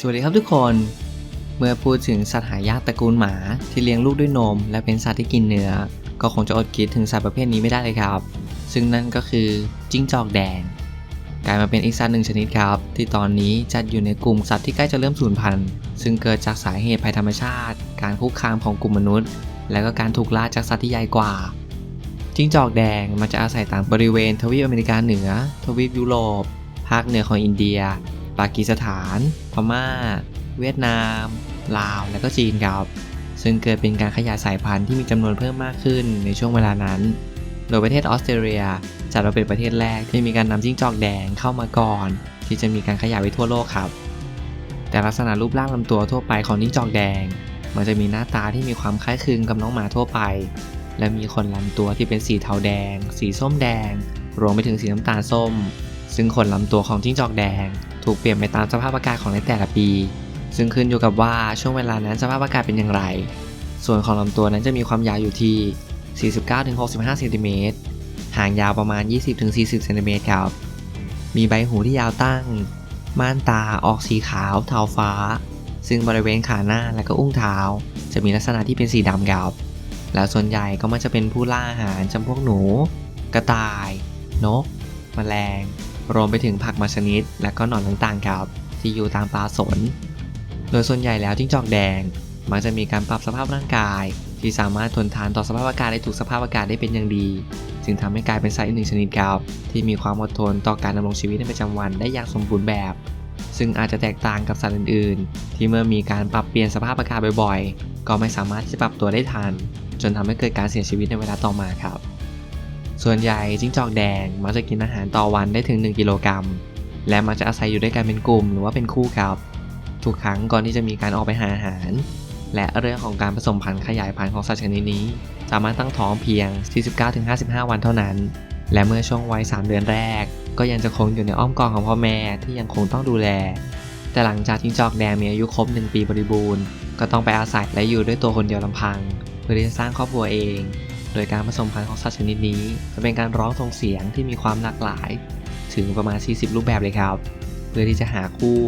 สวัสดีครับทุกคน เมื่อพูดถึงสัตว์หายากตระกูลหมาที่เลี้ยงลูกด้วยนม และเป็นสัตว์ที่กินเนื้อ ก็คงจะอดคิดถึงสัตว์ประเภทนี้ไม่ได้เลยครับ ซึ่งนั่นก็คือจิ้งจอกแดง กลายมาเป็นอีกสัตว์หนึ่งชนิดครับ ที่ตอนนี้จัดอยู่ในกลุ่มสัตว์ที่ใกล้จะเริ่มสูญพันธุ์ ซึ่งเกิดจากสาเหตุภัยธรรมชาติ การคุกคามของกลุ่มมนุษย์ และก็การถูกล่าจากสัตว์ที่ใหญ่กว่า จิ้งจอกแดงมันจะอาศัยตามบริเวณทวีปอเมริกาเหนือ ทวีปยุโรป ภาคเหนือของอินเดีย ปากีสถาน พม่า เวียดนาม ลาว และก็จีนครับ ซึ่งเกิดเป็นการขยายสายพันธุ์ที่มีจำนวนเพิ่มมากขึ้นในช่วงเวลานั้น โดยประเทศออสเตรเลียจัดว่าเป็นประเทศแรกที่มีการนำจิ้งจอกแดงเข้ามาก่อน ที่จะมีการขยายไปทั่วโลกครับ แต่ลักษณะรูปร่างลำตัวทั่วไปของจิ้งจอกแดง มันจะมีหน้าตาที่มีความคล้ายคลึงกับน้องหมาทั่วไป และมีขนลำตัวที่เป็นสีเทาแดง สีส้มแดง รวมไปถึงสีน้ำตาลส้ม ซึ่งขนลำตัวของจิ้งจอกแดง ถูกเปลี่ยนไปตามสภาพอากาศของในแต่ละปี ซึ่งขึ้นอยู่กับว่าช่วงเวลานั้นสภาพอากาศเป็นอย่างไร ส่วนของลำตัวนั้นจะมีความยาวอยู่ที่ 49-65เซนติเมตรหางยาวประมาณ 20-40เซนติเมตรครับ มีใบหูที่ยาวตั้ง ม่านตาออกสีขาวเทาฟ้า ซึ่งบริเวณขาหน้าและก็อุ้งเท้า จะมีลักษณะที่เป็นสีดำครับ แล้วส่วนใหญ่ก็มักจะเป็นผู้ล่าอาหารจำพวกหนู กระต่าย นก แมลง รวมไปถึงผักบางชนิด และก็หนอนต่างๆครับ ที่อยู่ตามป่าสน โดยส่วนใหญ่แล้วจิ้งจอกแดง มักจะมีการปรับสภาพร่างกาย ที่สามารถทนทานต่อสภาพอากาศได้ถูกสภาพอากาศได้เป็นอย่างดี จึงทำให้กลายเป็นสัตว์อีกหนึ่งชนิดครับที่มีความอดทนต่อการดำรงชีวิตในประจำวันได้อย่างสมบูรณ์แบบ ซึ่งอาจจะแตกต่างกับสัตว์อื่น ๆ ที่เมื่อมีการปรับเปลี่ยนสภาพอากาศบ่อย ๆ ก็ไม่สามารถที่จะปรับตัวได้ทัน จนทำให้เกิดการเสียชีวิตในเวลาต่อมาครับ ส่วนใหญ่จิ้งจอกแดงมักจะกินอาหารต่อวันได้ถึง 1 กิโลกรัม และมักจะอาศัยอยู่ด้วยกันเป็นกลุ่มหรือว่าเป็นคู่ครับ ทุกครั้งก่อนที่จะมีการออกไปหาอาหาร และเรื่องของการผสมพันธุ์ขยายพันธุ์ของสัตว์ชนิดนี้ สามารถตั้งท้องเพียง 49-55 วันเท่านั้น และเมื่อช่วงวัย 3 เดือนแรก ก็ยังจะคงอยู่ในอ้อมกอดของพ่อแม่ที่ยังคงต้องดูแล แต่หลังจากจิ้งจอกแดงมีอายุครบ 1 ปีบริบูรณ์ ก็ต้องไปอาศัยและอยู่ด้วยตัวคนเดียวลำพัง เพื่อที่จะสร้างครอบครัวเอง โดยการผสมพันธุ์ของสัตว์ชนิดนี้ จะเป็นการร้องส่งเสียงที่มีความหลากหลาย ถึงประมาณ 40 รูปแบบเลยครับ เพื่อที่จะหาคู่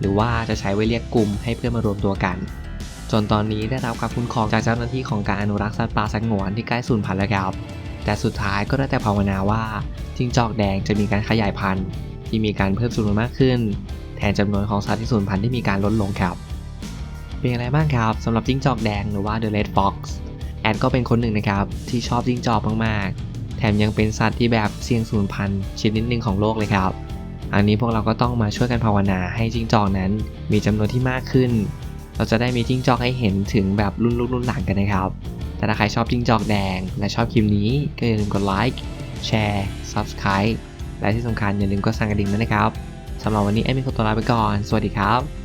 หรือว่าจะใช้ไว้เรียกกลุ่มให้เพื่อนมารวมตัวกัน จนตอนนี้ได้รับการคุ้มครองจากเจ้าหน้าที่ของการอนุรักษ์สัตว์ป่าสงวนที่ใกล้สูญพันธุ์แล้วครับ แต่สุดท้ายก็ได้แต่ภาวนาว่าจิ้งจอกแดงจะมีการขยายพันธุ์ ที่มีการเพิ่มจำนวนมากขึ้น แทนจำนวนของสัตว์ที่สูญพันธุ์ที่มีการลดลงครับเป็นยังไงบ้างครับสำหรับจิ้งจอกแดงหรือว่า The Red Fox ดก็เป็นคนหนึ่งนะครับ ที่ชอบจิ้งจอกมากๆ แถมยังเป็นสัตว์ที่แบบเสี่ยงสูญพันธุ์ชนิดหนึ่งของโลกเลยครับ อันนี้พวกเราก็ต้องมาช่วยกันภาวนาให้จิ้งจอกนั้น มีจำนวนที่มากขึ้น เราจะได้มีจิ้งจอกให้เห็นถึงแบบรุ่นลูกรุ่นหลังกันนะครับ แต่ถ้าใครชอบจิ้งจอกแดง และชอบคลิปนี้ก็อย่าลืมกดไลค์แชร์ Subscribe และที่สำคัญอย่าลืมกดสั่นกระดิ่งด้วยนะครับสำหรับวันนี้แอดมินขอตัวลาไปก่อน สวัสดีครับ